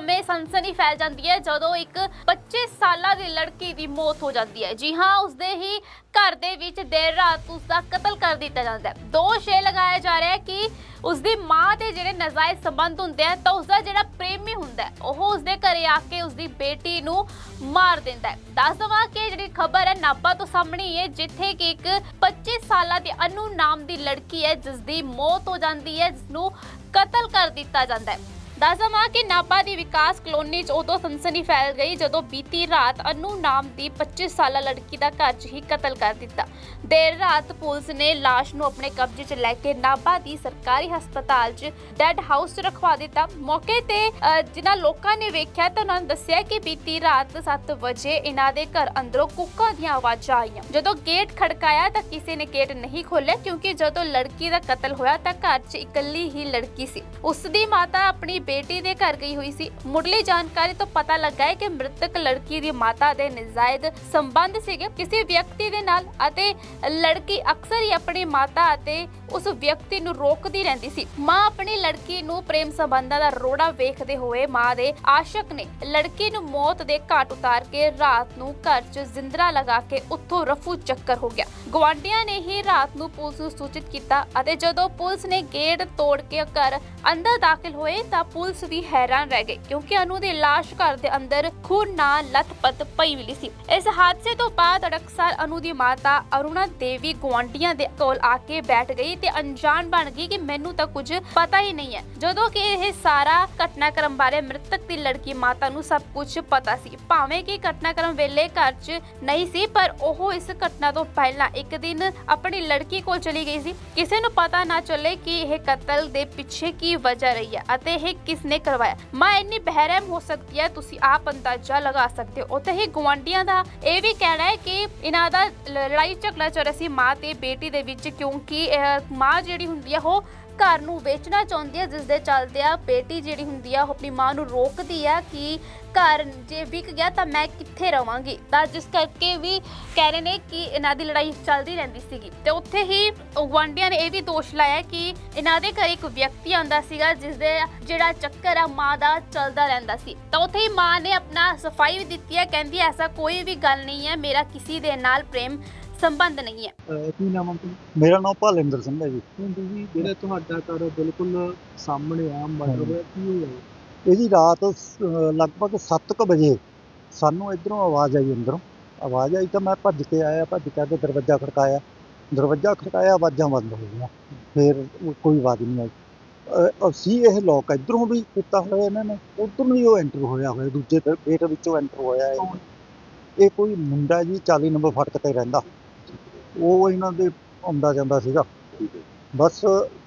ਸਮੇਂ ਸਨਸਨੀ ਫੈਲ ਜਾਂਦੀ ਹੈ ਜਦੋਂ ਇੱਕ 25 ਸਾਲਾਂ ਦੀ ਲੜਕੀ ਦੀ ਮੌਤ ਹੋ ਜਾਂਦੀ ਹੈ। ਜੀ ਹਾਂ, ਉਸਦੇ ਹੀ ਘਰ ਦੇ ਵਿੱਚ ਦੇਰ ਰਾਤ ਉਸ ਕਤਲ ਕਰ ਦਿੱਤਾ ਜਾਂਦਾ ਹੈ। ਦੋਸ਼ ਇਹ ਲਗਾਇਆ ਜਾ ਰਿਹਾ ਹੈ ਕਿ ਉਸਦੀ ਮਾਂ ਦੇ ਜਿਹੜੇ ਨਜਾਇਜ਼ ਸੰਬੰਧ ਹੁੰਦੇ ਆ ਤਾਂ ਉਸਦਾ ਜਿਹੜਾ ਪ੍ਰੇਮੀ ਹੁੰਦਾ ਹੈ, ਉਹ ਉਸਦੇ ਘਰੇ ਆ ਕੇ ਉਸਦੀ ਬੇਟੀ ਨੂੰ ਮਾਰ ਦਿੰਦਾ ਹੈ। ਦੱਸ ਦਵਾਂ ਕਿ ਜਿਹੜੀ ਖਬਰ ਹੈ, ਨਾਭਾ ਤੋਂ ਸਾਹਮਣੇ ਹੀ ਹੈ, ਜਿੱਥੇ ਕਿ ਇੱਕ 25 ਸਾਲਾਂ ਦੀ ਅਨੂ ਨਾਮ ਦੀ ਲੜਕੀ ਹੈ ਜਿਸ ਦੀ ਮੌਤ ਹੋ ਜਾਂਦੀ ਹੈ ਜਿਸ ਨੂੰ ਕਤਲ ਕਰ ਦਿੱਤਾ ਜਾਂਦਾ ਹੈ। ਦੱਸ ਦਵਾਂ ਕਿ ਨਾਭਾ ਦੀ ਵਿਕਾਸ ਕਲੋਨੀ 'ਚ ਉਦੋਂ ਸਨਸਨੀ ਫੈਲ ਗਈ ਜਦੋਂ ਬੀਤੀ ਰਾਤ ਅਨੂ ਨਾਮ ਦੀ 25 ਸਾਲਾ ਲੜਕੀ ਦਾ ਘਰ 'ਚ ਹੀ ਕਤਲ ਕਰ ਦਿੱਤਾ। ਦੇਰ ਰਾਤ ਪੁਲਿਸ ਨੇ ਲਾਸ਼ ਨੂੰ ਆਪਣੇ ਕਬਜ਼ੇ 'ਚ ਲੈ ਕੇ ਨਾਭਾ ਦੀ ਸਰਕਾਰੀ ਹਸਪਤਾਲ 'ਚ ਡੈੱਡ ਹਾਊਸ 'ਚ ਰਖਵਾ ਦਿੱਤਾ। ਮੌਕੇ ਤੇ ਜਿਨ੍ਹਾਂ ਲੋਕਾਂ ਨੇ ਵੇਖਿਆ ਤਾਂ ਉਹਨਾਂ ਨੇ ਦੱਸਿਆ ਕਿ ਬੀਤੀ ਰਾਤ 7 ਵਜੇ ਇਹਨਾਂ ਦੇ ਘਰ ਅੰਦਰੋਂ ਕੁੱਕਾਂ ਦੀਆਂ ਆਵਾਜ਼ਾਂ ਆਈਆਂ। ਜਦੋਂ ਗੇਟ ਖੜਕਾਇਆ ਤਾਂ ਕਿਸੇ ਨੇ ਗੇਟ ਨਹੀਂ ਖੋਲ੍ਹਿਆ ਕਿਉਂਕਿ ਜਦੋਂ ਲੜਕੀ ਦਾ ਕਤਲ ਹੋਇਆ ਤਾਂ ਘਰ 'ਚ ਇਕੱਲੀ ਹੀ ਲੜਕੀ ਸੀ। ਉਸ ਦੀ ਮਾਤਾ ਆਪਣੀ ਬੇਟੀ ਦੇ ਘਰ ਗਈ ਹੋਈ ਸੀ। ਮੁੱਢਲੀ ਜਾਣਕਾਰੀ ਤੋਂ ਪਤਾ ਲੱਗਾ ਹੈ ਕਿ ਮ੍ਰਿਤਕ ਲੜਕੀ ਦੀ ਮਾਤਾ ਦੇ ਨਜਾਇਜ਼ ਸੰਬੰਧ ਸੀਗੇ। ਕਿਸੇ ਵਿਅਕਤੀ ਦੇ ਨਾਲ ਅਤੇ ਲੜਕੀ ਅਕਸਰ ਹੀ ਆਪਣੀ ਮਾਤਾ ਅਤੇ ਉਸ ਵਿਅਕਤੀ ਨੂੰ ਰੋਕਦੀ ਰਹਿੰਦੀ ਸੀ। ਮਾਂ ਆਪਣੀ ਲੜਕੀ ਨੂੰ ਪ੍ਰੇਮ ਸੰਬੰਧਾਂ ਦਾ ਰੋੜਾ ਵੇਖਦੇ ਹੋਏ ਮਾਂ ਦੇ ਆਸ਼ਕ ਨੇ ਲੜਕੀ ਨੂੰ ਮੌਤ ਦੇ ਘਾਟ ਉਤਾਰ ਕੇ ਰਾਤ ਨੂੰ ਘਰ 'ਚ ਜ਼ਿੰਦਰਾ ਲਗਾ ਕੇ ਉੱਥੋਂ ਰਫੂ ਚੱਕਰ ਹੋ ਗਿਆ। ਗਵਾਂਡੀਆਂ ਨੇ ਹੀ ਰਾਤ ਨੂੰ ਪੁਲਿਸ ਨੂੰ ਸੂਚਿਤ ਕੀਤਾ ਅਤੇ ਜਦੋਂ ਪੁਲਿਸ ਨੇ ਗੇਟ ਤੋੜ ਕੇ ਘਰ ਅੰਦਰ ਦਾਖਲ ਹੋਏ ਤਾਂ ਪੁਲਿਸ ਵੀ ਹੈਰਾਨ ਰਹਿ ਗਈ ਕਿਉਂਕਿ ਅਨੂ ਦੀ ਲਾਸ਼ ਘਰ ਦੇ ਅੰਦਰ ਖੂਨ ਨਾਲ ਲੱਥਪੱਥ ਪਈ ਮਿਲੀ ਸੀ। ਇਸ ਹਾਦਸੇ ਤੋਂ ਬਾਅਦ ਅੜਕਸਾਰ ਅਨੂ ਦੀ ਮਾਤਾ ਅਰੁਣਾ ਦੇਵੀ ਗਵਾਂਡੀਆਂ ਦੇ ਕੋਲ ਆ ਕੇ ਬੈਠ ਗਈ ਤੇ ਅਣਜਾਣ ਬਣ ਗਈ ਕਿ ਮੈਨੂੰ ਤਾਂ ਕੁਝ ਪਤਾ ਹੀ ਨਹੀਂ ਹੈ। ਜਦੋਂ ਕਿ ਇਹ ਸਾਰਾ ਘਟਨਾਕ੍ਰਮ ਬਾਰੇ ਮ੍ਰਿਤਕ ਦੀ ਲੜਕੀ ਮਾਤਾ ਨੂੰ ਸਭ ਕੁਝ ਪਤਾ ਸੀ। ਭਾਵੇਂ ਕਿ ਘਟਨਾਕ੍ਰਮ ਵੇਲੇ ਘਰ 'ਚ ਨਹੀਂ ਸੀ, ਪਰ ਉਹ ਇਸ ਘਟਨਾ ਤੋਂ ਪਹਿਲਾਂ ਇੱਕ ਦਿਨ ਆਪਣੀ ਲੜਕੀ ਕੋਲ ਚਲੀ ਗਈ ਸੀ। ਕਿਸੇ ਨੂੰ ਪਤਾ ਨਾ ਚੱਲੇ ਕਿ ਇਹ ਕਤਲ ਦੇ ਪਿੱਛੇ ਕੀ ਵਜ੍ਹਾ ਰਹੀ ਹੈ ਅਤੇ ਇਹ ਕਿਸ ਨੇ ਕਰਵਾਇਆ? ਮਾਂ, ਇੰਨੀ ਬਹਿਰਮ ਹੋ ਸਕਦੀ ਹੈ, ਤੁਸੀਂ ਆਪ ਅੰਦਾਜ਼ਾ ਲਗਾ ਸਕਦੇ ਹੋ। ਉੱਥੇ ਹੀ ਗਵਾਂਡੀਆਂ ਦਾ ਇਹ ਵੀ ਕਹਿਣਾ ਹੈ ਕਿ ਇਹਨਾਂ ਦਾ ਲੜਾਈ ਝਗੜਾ ਚੱਲ ਰਿਹਾ ਸੀ ਮਾਂ ਤੇ ਬੇਟੀ ਦੇ ਵਿੱਚ, ਕਿਉਂਕਿ ਮਾਂ ਜਿਹੜੀ ਹੁੰਦੀ ਹੈ, ਉਹ ਘਰ ਨੂੰ ਵੇਚਣਾ ਚਾਹੁੰਦੀ ਹੈ ਜਿਸ ਦੇ ਚੱਲਦੇ ਬੇਟੀ ਜਿਹੜੀ ਹੁੰਦੀ ਆ, ਉਹ ਆਪਣੀ ਮਾਂ ਨੂੰ ਰੋਕਦੀ ਆ ਕਿ ਘਰ ਜੇ ਵਿਕ ਗਿਆ ਤਾਂ ਮੈਂ ਕਿੱਥੇ ਰਵਾਂਗੀ। ਤਾਂ ਜਿਸ ਕਰਕੇ ਵੀ ਕਹਿ ਰਹੇ ਨੇ ਕਿ ਇਹਨਾਂ ਦੀ ਲੜਾਈ ਚੱਲਦੀ ਰਹਿੰਦੀ ਸੀਗੀ। ਤੇ ਉੱਥੇ ਹੀ ਗਵਾਂਡੀਆਂ ਨੇ ਇਹ ਵੀ ਦੋਸ਼ ਲਾਇਆ ਕਿ ਇਹਨਾਂ ਦੇ ਘਰ ਇੱਕ ਵਿਅਕਤੀ ਆਉਂਦਾ ਸੀਗਾ ਜਿਸ ਦੇ ਜਿਹੜਾ ਚੱਕਰ ਆ ਮਾਂ ਦਾ ਚੱਲਦਾ ਰਹਿੰਦਾ ਸੀ। ਤਾਂ ਉੱਥੇ ਹੀ ਮਾਂ ਨੇ ਆਪਣਾ ਸਫ਼ਾਈ ਵੀ ਦਿੱਤੀ ਹੈ ਕਹਿੰਦੀ ਐਸਾ ਕੋਈ ਵੀ ਗੱਲ ਨਹੀਂ ਹੈ, ਮੇਰਾ ਕਿਸੇ ਦੇ ਨਾਲ ਪ੍ਰੇਮ ਸੰਬੰਧ ਨਹੀਂ ਹੈ। ਅਹ ਕੀ ਨਾਮ ਆ? ਮੇਰਾ ਨਾਮ ਭਾਲਿੰਦਰ ਸਿੰਘ ਹੈ ਜੀ। ਹੁਣ ਤੁਸੀਂ ਜਿਹੜਾ ਤੁਹਾਡਾ ਘਰ ਬਿਲਕੁਲ ਸਾਹਮਣੇ ਆ ਹੋਇਆ ਕੀ ਹੋਇਆ? ਇਹਦੀ ਰਾਤ ਸ- ਲਗਭਗ 7:00 ਵਜੇ ਸਾਨੂੰ ਇਧਰੋਂ ਆਵਾਜ਼ ਆਈ ਅੰਦਰੋਂ। ਆਵਾਜ਼ ਆਈ ਤਾਂ ਮੈਂ ਭੱਜ ਕੇ ਆਇਆ ਭੱਜ ਕੇ ਆ ਕੇ ਦਰਵਾਜ਼ਾ ਖੜਕਾਇਆ। ਦਰਵਾਜ਼ਾ ਖੜਕਾਇਆ ਆਵਾਜ਼ਾਂ ਬੰਦ ਹੋ ਗਈਆਂ। ਫਿਰ ਉਹ ਕੋਈ ਆਵਾਜ਼ ਨਹੀਂ ਆਈ। ਅਹ ਅਸੀਂ ਇਹ ਲੋਕ ਇਧਰੋਂ ਵੀ ਕੀਤਾ ਹੋਇਆ ਇਹਨਾਂ ਨੇ ਉਧਰੋਂ ਵੀ ਉਹ ਐਂਟਰ ਹੋਇਆ ਹੋਇਆ ਦੂਜੇ ਤੇ ਗੇਟ ਵਿੱਚੋਂ ਐਂਟਰ ਹੋਇਆ ਇਹ। ਇਹ ਕੋਈ ਮੁੰਡਾ ਜੀ 40 ਨੰਬਰ ਫਟਕ ਤੇ ਰਹਿੰਦਾ। ਉਹ ਇਹਨਾਂ ਦੇ ਆਉਂਦਾ ਜਾਂਦਾ ਸੀਗਾ। ਬਸ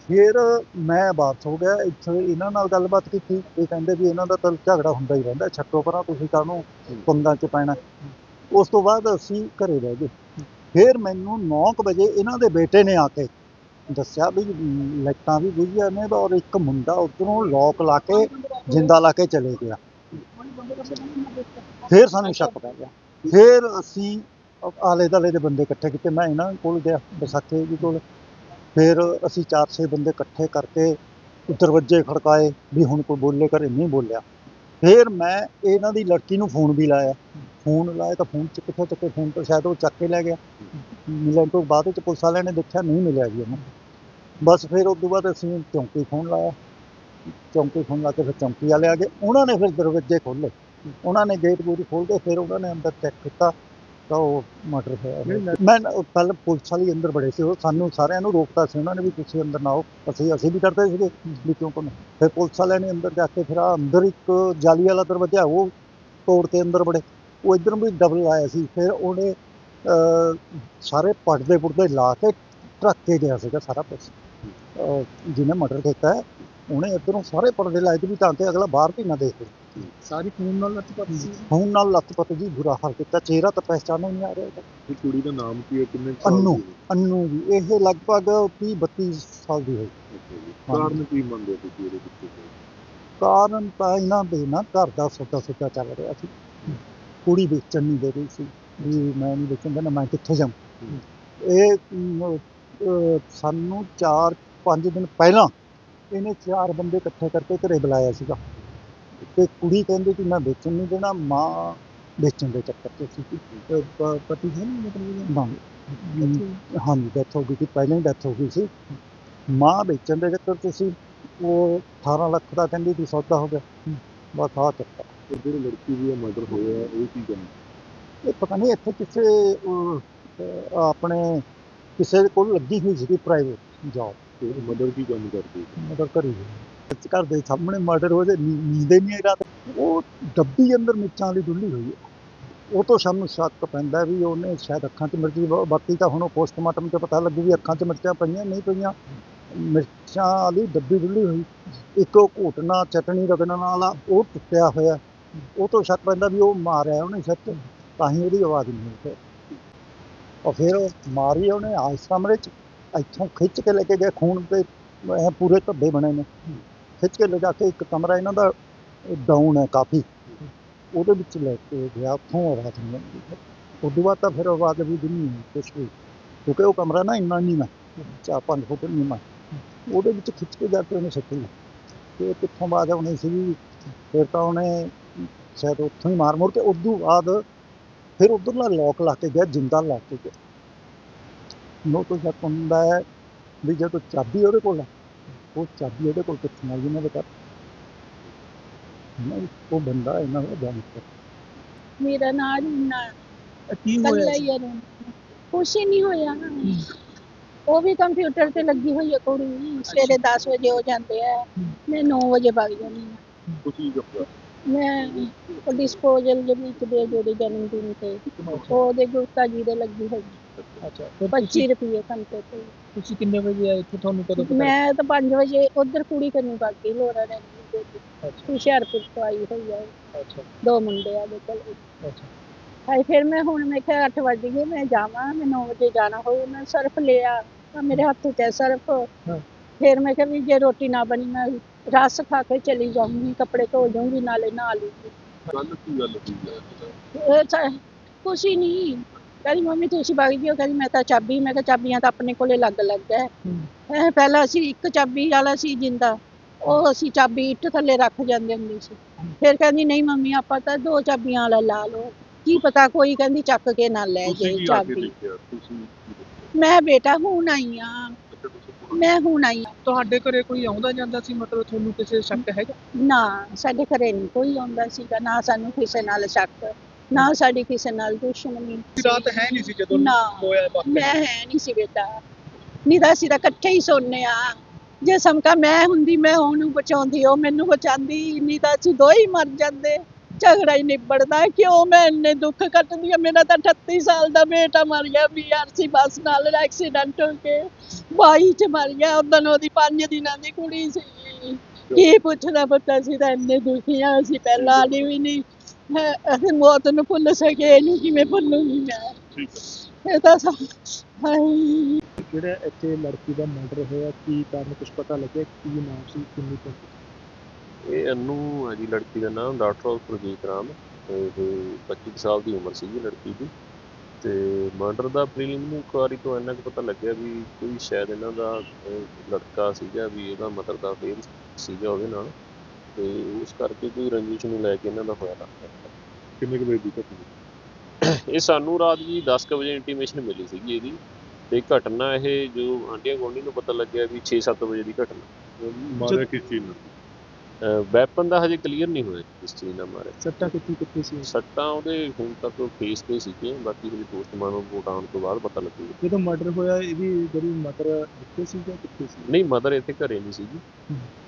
ਫਿਰ ਮੈਂ ਵਾਪਸ ਹੋ ਗਿਆ, ਇੱਥੇ ਇਹਨਾਂ ਨਾਲ ਗੱਲਬਾਤ ਕੀਤੀ। ਇਹ ਕਹਿੰਦੇ ਵੀ ਇਹਨਾਂ ਦਾ ਤਾਂ ਝਗੜਾ ਹੁੰਦਾ ਹੀ ਰਹਿੰਦਾ, ਛੱਡੋ ਪਰਾਂ ਤੁਸੀਂ ਕਾਹਨੂੰ ਪੰਗਾਂ 'ਚ ਪੈਣਾ। ਉਸ ਤੋਂ ਬਾਅਦ ਅਸੀਂ ਘਰੇ ਰਹਿ ਗਏ। ਫਿਰ ਮੈਨੂੰ 9:00 ਵਜੇ ਇਹਨਾਂ ਦੇ ਬੇਟੇ ਨੇ ਆ ਕੇ ਦੱਸਿਆ ਵੀ ਲਾਈਟਾਂ ਵੀ ਬੁਝੀਆਂ ਨੇ ਔਰ ਇੱਕ ਮੁੰਡਾ ਉਧਰੋਂ ਲੋਕ ਲਾ ਕੇ ਜਿੰਦਾ ਲਾ ਕੇ ਚਲੇ ਗਿਆ। ਫਿਰ ਸਾਨੂੰ ਸ਼ੱਕ ਪੈ ਗਿਆ। ਫਿਰ ਅਸੀਂ ਆਲੇ ਦਾਲੇ ਦੇ ਬੰਦੇ ਇਕੱਠੇ ਕੀਤੇ, ਮੈਂ ਇਹਨਾਂ ਕੋਲ ਗਿਆ, ਵਿਸਾਖੇ ਜੀ ਕੋਲ। ਫਿਰ ਅਸੀਂ ਚਾਰ ਛੇ ਬੰਦੇ ਇਕੱਠੇ ਕਰਕੇ ਦਰਵਾਜ਼ੇ ਖੜਕਾਏ ਵੀ ਹੁਣ ਕੋਈ ਬੋਲੇ ਘਰੇ ਨਹੀਂ ਬੋਲਿਆ। ਫਿਰ ਮੈਂ ਇਹਨਾਂ ਦੀ ਲੜਕੀ ਨੂੰ ਫੋਨ ਵੀ ਲਾਇਆ। ਫੋਨ ਲਾਇਆ ਤਾਂ ਫੋਨ ਚ ਕਿੱਥੋਂ ਚੱਕੇ, ਫੋਨ ਤੋਂ ਸ਼ਾਇਦ ਉਹ ਚੱਕ ਕੇ ਲੈ ਗਿਆ। ਮਿਲਣ ਤੋਂ ਬਾਅਦ ਵਿੱਚ ਪੁਲਿਸ ਵਾਲਿਆਂ ਨੇ ਦੇਖਿਆ ਨਹੀਂ ਮਿਲਿਆ ਜੀ ਉਹਨੂੰ। ਬਸ ਫਿਰ ਉਸ ਤੋਂ ਬਾਅਦ ਅਸੀਂ ਚੌਂਕੀ ਫੋਨ ਲਾਇਆ। ਚੌਂਕੀ ਫੋਨ ਲਾ ਕੇ ਫਿਰ ਚੌਂਕੀ ਵਾਲੇ ਆ ਗਏ। ਉਹਨਾਂ ਨੇ ਫਿਰ ਦਰਵਾਜ਼ੇ ਖੋਲ੍ਹੇ। ਉਹਨਾਂ ਨੇ ਗੇਟ ਗੂਟ ਖੋਲ ਕੇ ਫਿਰ ਉਹਨਾਂ ਨੇ ਅੰਦਰ ਚੈੱਕ ਕੀਤਾ। ਤਾਂ ਉਹ ਮਰਡਰ ਹੋਇਆ ਮੈਂ ਕੱਲ ਪੁਲਿਸ ਵਾਲੀ ਅੰਦਰ ਬੜੇ ਸੀ ਉਹ ਸਾਨੂੰ ਸਾਰਿਆਂ ਨੂੰ ਰੋਕਤਾ ਸੀ। ਉਹਨਾਂ ਨੇ ਵੀ ਤੁਸੀਂ ਅੰਦਰ ਨਾ ਆਓ। ਅਸੀਂ ਅਸੀਂ ਵੀ ਡਰਦੇ ਸੀਗੇ ਵੀ ਕਿਉਂ ਕੋਣ ਫਿਰ ਪੁਲਿਸ ਵਾਲਿਆਂ ਨੇ ਅੰਦਰ ਜਾ ਕੇ ਫਿਰ ਆਹ ਅੰਦਰ ਇੱਕ ਜਾਲੀ ਵਾਲਾ ਦਰਵਾਜ਼ਾ ਉਹ ਤੋੜ ਕੇ ਅੰਦਰ ਬੜੇ। ਉਹ ਇੱਧਰ ਵੀ ਡਬਲ ਆਇਆ ਸੀ। ਫਿਰ ਉਹਨੇ ਸਾਰੇ ਪਰਦੇ ਪੁਰਦੇ ਲਾ ਕੇ ਢੱਕ ਕੇ ਗਿਆ ਸੀਗਾ ਸਾਰਾ ਕੁਝ ਜਿਹਨੇ ਮਰਡਰ ਕੀਤਾ ਉਹਨੇ ਇੱਧਰੋਂ ਸਾਰੇ ਪਰਦੇ ਲਾਏ ਤੇ ਵੀ ਤਾਂ ਕਿ ਅਗਲਾ ਬਾਹਰ ਵੀ ਨਾ ਦੇਖੇ ਸਾਰੀ ਖੂਨ ਨਾਲ ਲੱਥਪੱਥ ਸੀ ਹੁਣ ਨਾਲ ਲੱਤ ਜੀ ਬੁਰਾ ਹਾਲ ਕੀਤਾ ਚਿਹਰਾ ਤਾਂ ਪਹਿਚਾਨੋ ਨਹੀਂ ਆ ਰਿਹਾ ਇਹਦਾ। ਇਹ ਕੁੜੀ ਦਾ ਨਾਮ ਕੀ ਹੈ ਕਿੰਨੇ ਸਾਲ ਅੰਨੂ। ਦੀ ਹੈ? ਅੰਨੂ ਜੀ ਇਹ ਲਗਭਗ 30 32 ਸਾਲ ਦੀ ਹੋਈ। ਕਾਰਨ ਕੀ ਮੰਨਦੇ ਹੋ ਤੁਸੀਂ ਇਹਦੇ ਪਿੱਛੇ ਦੇ? ਕਾਰਨ ਤਾਂ ਇਹਨਾਂ ਦੇ ਨਾ ਘਰ ਦਾ ਸੌਦਾ ਸੌਦਾ ਚੱਲ ਰਿਹਾ ਸੀ ਕੁੜੀ ਵੇਚਣ ਨਹੀਂ ਦੇ ਰਹੀ ਸੀ ਵੀ ਮੈਂ ਨਹੀਂ ਵੇਚਣ ਦੇਣਾ ਮੈਂ ਕਿੱਥੇ ਜਾਵਾਂ ਇਹ ਸਾਨੂੰ 4 5 ਦਿਨ ਪਹਿਲਾਂ ਇਹਨੇ ਚਾਰ ਬੰਦੇ ਇਕੱਠੇ ਕਰਕੇ ਘਰੇ ਬੁਲਾਇਆ ਸੀਗਾ ਤੇ ਕੁੜੀ ਕਹਿੰਦੀ ਕਿ ਮੈਂ ਵੇਚਣ ਨਹੀਂ ਦੇਣਾ ਮਾਂ ਵੇਚਣ ਦੇ ਚੱਕਰ 'ਚ ਸੀ ਤੇ ਪ- ਪਤੀ ਹੈ ਨਹੀਂ ਮਤਲਬ ਨਾ ਹਾਂਜੀ ਡੈਥ ਹੋ ਗਈ ਸੀ ਪਹਿਲਾਂ ਹੀ ਡੈਥ ਹੋ ਗਈ ਸੀ। ਮਾਂ ਵੇਚਣ ਦੇ ਚੱਕਰ 'ਚ ਸੀ ਉਹ 18 ਲੱਖ ਦਾ ਕਹਿੰਦੀ ਸੀ ਸੌਦਾ ਹੋ ਗਿਆ। ਬਸ ਆ ਚੱਕਰ। ਤੇ ਜਿਹੜੀ ਲੜਕੀ ਦੀ ਮਰਡਰ ਹੋਇਆ ਉਹ ਕੀ ਕਰਨਾ ਇਹ ਪਤਾ ਨਹੀਂ ਇੱਥੇ ਕਿਸੇ ਅਹ, ਅਹ, ਆਪਣੇ ਕਿਸੇ ਦੇ ਕੋਲ ਲੱਗੀ ਹੋਈ ਸੀ ਪ੍ਰਾਈਵੇਟ ਜੌਬ ਤੇ ਮਦਰ ਕੀ ਕੰਮ ਕਰਦੀ? ਮਦਰ ਘਰੀ ਹੋਈ। ਘਰ ਦੇ ਸਾਹਮਣੇ ਮਰਡਰ ਹੋ ਜੇ ਨੀਂਦੇ ਨਹੀਂ ਰਾਤ ਉਹ ਡੱਬੀ ਅੰਦਰ ਮਿਰਚਾਂ ਵਾਲੀ ਡੁੱਲੀ ਹੋਈ ਹੈ। ਉਹ ਤੋਂ ਸਾਨੂੰ ਸ਼ੱਕ ਪੈਂਦਾ ਵੀ ਉਹਨੇ ਸ਼ਾਇਦ ਅੱਖਾਂ 'ਚ ਮਿਰਚੀ ਬਾਕੀ ਤਾਂ ਹੁਣ ਪੋਸਟਮਾਰਟਮ 'ਤੇ ਪਤਾ ਲੱਗੂ ਵੀ ਅੱਖਾਂ 'ਚ ਮਿਰਚਾਂ ਪਈਆਂ ਨਹੀਂ ਪਈਆਂ। ਮਿਰਚਾਂ ਵਾਲੀ ਡੱਬੀ ਡੁੱਲੀ ਹੋਈ। ਇੱਕ ਉਹ ਘੋਟਣਾ, ਚਟਣੀ, ਰਗੜਨ ਵਾਲਾ ਉਹ ਟੁੱਟਿਆ ਹੋਇਆ। ਉਹ ਤੋਂ ਸ਼ੱਕ ਪੈਂਦਾ ਵੀ ਉਹ ਮਾਰਿਆ ਉਹਨੇ ਸੱਚ ਤਾਂ ਹੀ ਉਹਦੀ ਆਵਾਜ਼ ਨਹੀਂ ਹੋਈ ਫਿਰ। ਔਰ ਫਿਰ ਉਹ ਮਾਰੀ ਉਹਨੇ ਆਸ ਕਮਰੇ 'ਚ। ਇੱਥੋਂ ਖਿੱਚ ਕੇ ਲੈ ਕੇ ਗਏ, ਖੂਨ ਤੇ ਐਂ ਪੂਰੇ ਧੱਬੇ ਬਣੇ ਨੇ। ਖਿੱਚ ਕੇ ਲਿਜਾ ਕੇ ਇੱਕ ਕਮਰਾ ਇਹਨਾਂ ਦਾ ਡਾਊਨ ਹੈ ਕਾਫੀ। ਉਹਦੇ ਵਿੱਚ ਲੈ ਕੇ ਗਿਆ, ਉੱਥੋਂ ਆਵਾਜ਼ ਨਹੀਂ ਆਉਂਦੀ। ਉਦੋਂ ਬਾਅਦ ਤਾਂ ਫਿਰ ਆਵਾਜ਼ ਵੀ ਨਹੀਂ, ਕੁਛ ਵੀ। ਕਿਉਂਕਿ ਉਹ ਕਮਰਾ ਨਾ ਇੰਨਾ ਨਹੀਂ ਨਾ, ਚਾਰ ਪੰਜ ਫੁੱਟ ਨਹੀਂ ਨਾ। ਉਹਦੇ ਵਿੱਚ ਖਿੱਚ ਕੇ ਜਾ ਕੇ ਉਹਨੇ ਸੱਟੀ ਤੇ ਉਹ ਕਿੱਥੋਂ ਆਵਾਜ਼ ਆਉਣੀ ਸੀ ਫਿਰ ਤਾਂ ਉਹਨੇ ਸ਼ਾਇਦ ਉੱਥੋਂ ਹੀ ਮਾਰ ਮੁਰ ਕੇ ਉਦੋਂ ਬਾਅਦ ਫਿਰ ਉਧਰਲਾ ਲੋਕ ਲਾ ਕੇ ਗਿਆ, ਜਿੰਦਾ ਲਾ ਕੇ ਗਿਆ। ਨੋ ਤੋਂ ਸ਼ੱਕ ਹੁੰਦਾ ਹੈ ਵੀ ਜਦੋਂ ਚਾਬੀ ਉਹਦੇ ਕੋਲ ਹੈ ਉਹ ਚਾਬੀ ਉਹਦੇ ਕੋਲ ਕਿੱਥੋਂ ਆਈ ਇਹਨਾਂ ਦੇ ਘਰ? ਨਹੀਂ ਉਹ ਬੰਦਾ ਇਹਨਾਂ ਦਾ ਜਾਣ ਮੇਰਾ ਨਾਂ। ਰੀਨਾ ਕੀ ਕੱਲਾ ਹੋਇਆ ਹੀ ਆ ਰੋਣਾ। ਕੁਛ ਹੀ ਨਹੀਂ ਹੋਇਆ। ਉਹ ਵੀ ਕੰਪਿਊਟਰ ਤੇ ਲੱਗੀ ਹੋਈ ਹੈ ਕੁੜੀ। ਸਵੇਰੇ 10 ਵਜੇ ਹੋ ਜਾਂਦੇ ਆ। ਮੈਂ 9 ਵਜੇ ਵਗ ਜਾਂਦੀ ਹਾਂ ਤੁਸੀਂ ਕਰਦਾ ਮੈਂ ਉਹ ਡਿਸਪੋਜ਼ਲ ਵਿੱਚ ਦੇ ਜਿਹੜੇ ਜਨਮ ਦਿਨ ਤੇ। ਉਹਦੇ ਗੁਰਤਾ ਜੀ ਦੇ ਲੱਗੀ ਹੋਈ। ਅੱਛਾ ਫਿਰ 25 ਰੁਪਏ ਤੇ। ਤੁਸੀਂ ਕਿੰਨੇ ਵਜੇ ਆਏ ਇੱਥੇ? ਤੁਹਾਨੂੰ ਕਦੋਂ ਪਤਾ ਮੈਂ ਤਾਂ 5 ਵਜੇ ਉਧਰ ਕੁੜੀ ਕਰਨੀ ਬਾਕੀ ਲੋਰਾ ਤੇ ਅੱਛਾ। ਹੁਸ਼ਿਆਰਪੁਰ ਤੋਂ ਆਈ ਹੋਈ ਹੈ ਅੱਛਾ। ਦੋ ਮੁੰਡੇ ਆ ਦੇ ਕੋਲ। ਅੱਛਾ। ਹਾਏ ਫਿਰ ਮੈਂ ਹੁਣ ਮੈਂ ਕਿਹਾ 8 ਵਜ ਗਏ ਮੈਂ ਜਾਵਾਂ ਮੈਂ 9 ਵਜੇ ਜਾਣਾ ਹੋਊ ਮੈਂ ਸਰਫ ਲਿਆ ਤਾਂ ਮੇਰੇ ਹੱਥ 'ਚ ਹੈ ਸਰਫ। ਹਾਂ। ਫਿਰ ਮੈਂ ਕਿਹਾ ਵੀ ਜੇ ਰੋਟੀ ਨਾ ਬਣੀ ਮੈਂ ਰਸ ਖਾ ਕੇ ਚਲੀ ਜਾਊਂਗੀ ਕੱਪੜੇ ਧੋ ਜਾਊਂਗੀ ਨਾਲੇ ਨਹਾ ਲੂੰਗੀ ਗੱਲ ਕੀ ਗੱਲ ਹੋਈ ਹੈ ਇਹ ਤਾਂ ਕੁਛ ਹੀ ਨਹੀਂ। ਕਹਿੰਦੀ ਮੰਮੀ ਤੁਸੀਂ ਵਗ ਜਿਓ ਕਹਿੰਦੀ ਮੈਂ ਤਾਂ ਚਾਬੀ ਮੈਂ ਕਿਹਾ ਚਾਬੀਆਂ ਤਾਂ ਆਪਣੇ ਕੋਲੇ ਲੱਗ ਲੱਗ ਹੈ। ਇਹ ਪਹਿਲਾਂ ਅਸੀਂ ਇੱਕ ਚਾਬੀ ਵਾਲਾ ਸੀ ਜਿੰਦਾ ਉਹ ਅਸੀਂ ਚਾਬੀ ਇੱਟ ਥੱਲੇ ਰੱਖ ਜਾਂਦੇ ਹੁੰਦੇ ਸੀ। ਫਿਰ ਕਹਿੰਦੀ ਨਹੀਂ ਮੰਮੀ ਆਪਾਂ ਤਾਂ ਦੋ ਚਾਬੀਆਂ ਵਾਲਾ ਲਾ ਲਓ। ਕੀ ਪਤਾ ਕੋਈ ਕਹਿੰਦੀ ਚੱਕ ਕੇ ਨਾ ਲੈ ਕੇ ਚਾਬੀ? ਮੈਂ ਬੇਟਾ ਹੁਣ ਆਈ ਆ। ਮੈਂ ਹੁਣ ਆਈ ਆਂ। ਤੁਹਾਡੇ ਘਰੇ ਕੋਈ ਆਉਂਦਾ ਜਾਂਦਾ ਸੀ? ਮਤਲਬ ਤੁਹਾਨੂੰ ਕਿਸੇ ਸ਼ੱਕ ਹੈਗਾ? ਨਾ ਸਾਡੇ ਘਰੇ ਨਹੀਂ ਕੋਈ ਆਉਂਦਾ ਸੀਗਾ। ਨਾ ਸਾਨੂੰ ਕਿਸੇ ਨਾਲ ਸ਼ੱਕ। ਨਾ ਸਾਡੀ ਕਿਸੇ ਨਾਲ ਦੁਸ਼ਮਣੀ ਰਾਤ ਹੈ ਨਹੀਂ ਸੀ ਜਦੋਂ ਨਾ ਹੋਇਆ ਮੈਂ ਹੈ ਨਹੀਂ ਸੀ ਬੇਟਾ। ਨਹੀਂ ਤਾਂ ਅਸੀਂ ਤਾਂ ਇਕੱਠੇ ਹੀ ਸੋਨੇ ਆ ਜੇ ਸਮਕਾ ਮੈਂ ਹੁੰਦੀ ਮੈਂ ਉਹਨੂੰ ਬਚਾਉਂਦੀ ਉਹ ਮੈਨੂੰ ਬਚਾਉਂਦੀ ਨਹੀਂ ਤਾਂ ਅਸੀਂ ਦੋ ਹੀ ਮਰ ਜਾਂਦੇ। ਝਗੜਾ ਹੀ ਨਿਬੜਦਾ ਕਿਉਂ ਮੈਂ ਇੰਨੇ ਦੁੱਖ ਕੱਟਦੀ ਆ ਮੇਰਾ ਤਾਂ 38 ਸਾਲ ਦਾ ਬੇਟਾ ਮਰ ਗਿਆ ਬੀਆਰਸੀ ਬੱਸ ਨਾਲ ਐਕਸੀਡੈਂਟ ਹੋ ਕੇ 22 ਚ ਮਰ ਗਿਆ। ਉਦੋਂ ਉਹਦੀ 5 ਦਿਨਾਂ ਦੀ ਕੁੜੀ ਸੀ। ਕੀ ਪੁੱਛਦਾ ਪੁੱਤਾ ਸੀ ਤਾਂ ਇੰਨੇ ਦੁਖੀ ਆ ਅਸੀਂ ਪਹਿਲਾਂ ਵਾਲੀ ਵੀ ਨਹੀਂ। ਹੈ, ਅਸੀਂ ਮੌਤ ਨੂੰ ਭੁੱਲ ਸਕੇ ਇਹਨੂੰ ਕਿਵੇਂ ਭੁੱਲੂਗੀ ਮੈਂ? ਠੀਕ ਹੈ। ਇਹ ਤਾਂ ਸਭ ਹਾਏ। ਜਿਹੜਾ ਇੱਥੇ ਲੜਕੀ ਦਾ ਮਰਡਰ ਹੋਇਆ ਕੀ ਕਾਰਨ ਕੁਝ ਪਤਾ ਲੱਗਿਆ? ਕੀ ਨਾਮ ਸੀ ਕਿੰਨੀ ਕੁ ਇਹ ਅਨੂ ਹੈ ਜੀ ਲੜਕੀ ਦਾ ਨਾਮ ਡਾਕਟਰ ਪ੍ਰਜੀਤ ਰਾਮ। ਤੇ ਇਹ 25 ਕੁ ਸਾਲ ਦੀ ਉਮਰ ਸੀਗੀ ਲੜਕੀ ਦੀ। ਤੇ ਮਰਡਰ ਦਾ ਪ੍ਰੀਲਿਮਿਨਰੀ ਇਨਕੁਆਰੀ ਤੋਂ ਇੰਨਾ ਕੁ ਪਤਾ ਲੱਗਿਆ ਵੀ ਕੋਈ ਸ਼ਾਇਦ ਇਹਨਾਂ ਦਾ ਅਹ, ਲੜਕਾ ਸੀਗਾ ਵੀ ਇਹਦਾ ਮਦਰ ਦਾ ਫੇਰ ਸੀਗਾ ਉਹਦੇ ਨਾਲ। ਤੇ ਉਸ ਕਰਕੇ ਕੋਈ ਰੰਜਿਸ਼ ਨੂੰ ਲੈ ਕੇ ਇਹਨਾਂ ਦਾ ਹੋਇਆ ਲੱਗਦਾ ਕਿੰਨੇ ਕੁ ਵਜੇ ਦੀ ਘਟਨਾ? ਇਹ ਸਾਨੂੰ ਰਾਤ ਜੀ 10 ਕੁ ਵਜੇ ਇੰਟੀਮੇਸ਼ਨ ਮਿਲੀ ਸੀਗੀ ਇਹਦੀ। ਤੇ ਘਟਨਾ ਇਹ ਜੋ ਆਂਡੀਆਂ ਗੁਆਂਢੀ ਨੂੰ ਪਤਾ ਲੱਗਿਆ ਵੀ 6-7 ਵਜੇ ਦੀ ਘਟਨਾ। ਮਾਰਿਆ ਕਿਸ ਚੀਜ਼ ਨਾਲ? ਵੈਪਨ ਦਾ ਹਜੇ ਕਲੀਅਰ ਨਹੀਂ ਹੋਇਆ ਕਿਸ ਚੀਜ਼ ਨਾਲ ਮਾਰਿਆ ਸੱਟਾਂ ਕਿੱਥੇ ਕਿੱਥੇ ਸੀ? ਸੱਟਾਂ ਉਹਦੇ ਹੁਣ ਤੱਕ ਫੇਸ ਤੇ ਸੀਗੀਆਂ ਬਾਕੀ ਹਜੇ ਪੋਸਟਮਾਰਟਮ ਰਿਪੋਰਟ ਆਉਣ ਤੋਂ ਬਾਅਦ ਪਤਾ ਲੱਗੂਗਾ ਜਦੋਂ ਮਰਡਰ ਹੋਇਆ ਇਹਦੀ ਜਿਹੜੀ ਮਦਰ ਕਿੱਥੇ ਸੀ ਜਾਂ ਕਿੱਥੇ ਸੀ? ਨਹੀਂ ਮਦਰ ਇੱਥੇ ਘਰੇ ਨਹੀਂ ਸੀਗੀ।